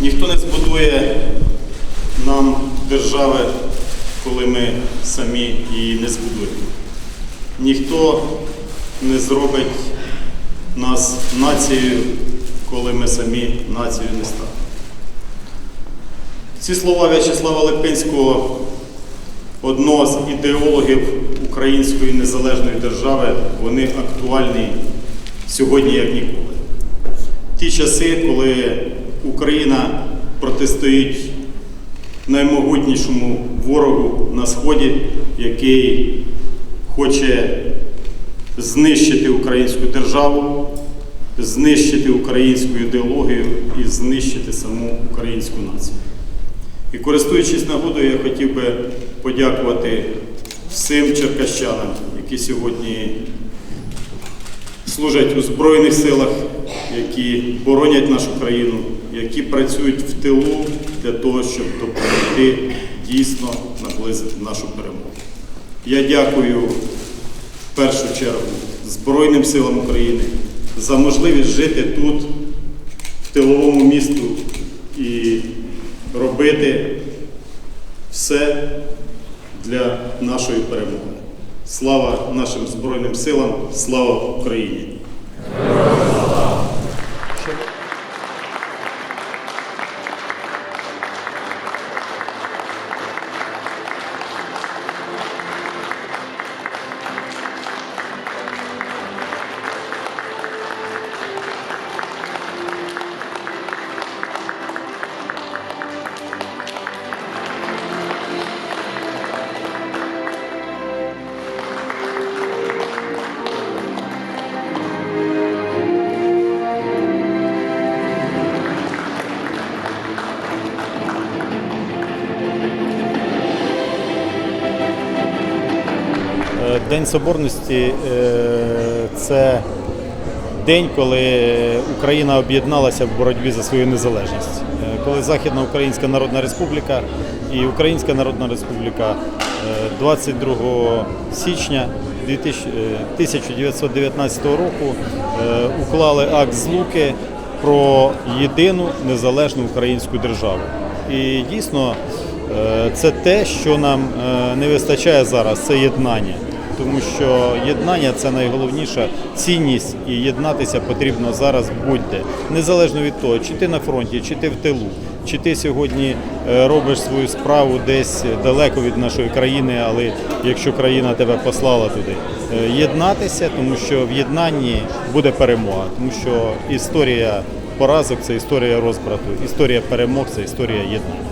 Ніхто не збудує нам держави, коли ми самі її не збудуємо. Ніхто не зробить нас нацією, коли ми самі нацією не станемо. Ці слова В'ячеслава Липинського, одного з ідеологів української незалежної держави, вони актуальні сьогодні як ніколи. Ті часи, коли Україна протистоїть наймогутнішому ворогу на Сході, який хоче знищити українську державу, знищити українську ідеологію і знищити саму українську націю. І користуючись нагодою, я хотів би подякувати всім черкащанам, які сьогодні служать у Збройних силах, які боронять нашу країну, які працюють в тилу для того, щоб допомогти дійсно наблизити нашу перемогу. Я дякую в першу чергу Збройним силам України за можливість жити тут, в тиловому місту і робити все для нашої перемоги. Слава нашим Збройним силам, слава Україні! День Соборності е, це день, коли Україна об'єдналася в боротьбі за свою незалежність. Е, Коли Західна Українська Народна Республіка і Українська Народна Республіка е, 22 січня 2000 е, 1919 року уклали акт злуки про єдину незалежну українську державу. І дійсно це те, що нам не вистачає зараз, це єднання. Тому що єднання це найголовніша цінність, і єднатися потрібно зараз будь-де. Незалежно від того, чи ти на фронті, чи ти в тилу, чи ти сьогодні е, робиш свою справу десь далеко від нашої країни, але якщо країна тебе послала туди, е, єднатися, тому що в єднанні буде перемога, тому що історія поразок це історія розбрату, історія перемог це історія єднання.